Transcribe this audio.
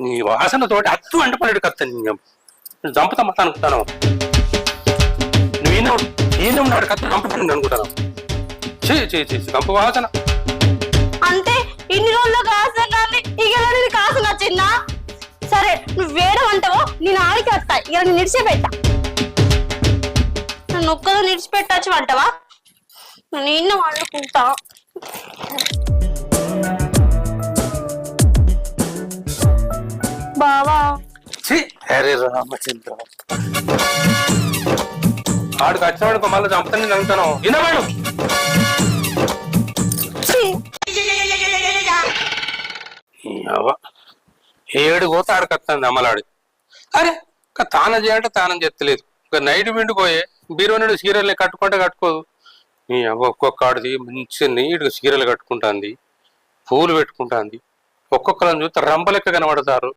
నీ వాసనతోటి అత్తు అంట కత్త చంపుతా మత అనుకుంటాను. నువ్వు ఈయన ఉన్నాడు కత్త చంపుతుంది అనుకుంటాను. చే చే చే చంపు వాసన. అంటే ఇన్ని రోజుల్లో కాసిన ఇక నేను కాసు నచ్చిందా? సరే నువ్వు వేరే అంటావో నేను ఆడికి వస్తా. ఇక నేను నిడిచిపెట్టా. నన్ను ఒక్కదో నిడిచిపెట్టచ్చు అంటావా? నేను వండుకుంటా బావా. ఛీ! హరే రామచంద్ర. ఆడికి వచ్చినాడు మళ్ళీ చంపుతాను నేను వినవాడు అవ్వ ఏడు పోతే ఆడికి అమ్మలాడి అరే ఇంకా తానం చేయంటే తానం చేస్తలేదు. ఇంకా నైట్ విండిపోయే బీరో నుండి సీరియల్ని కట్టుకుంటే కట్టుకోదు. నీ అవ్వ ఒక్కొక్క ఆడిది మంచి నీట్గా సీరియల్ కట్టుకుంటాంది పూలు పెట్టుకుంటాంది. ఒక్కొక్కరిని చూస్తే రంపలెక్క కనబడతారు.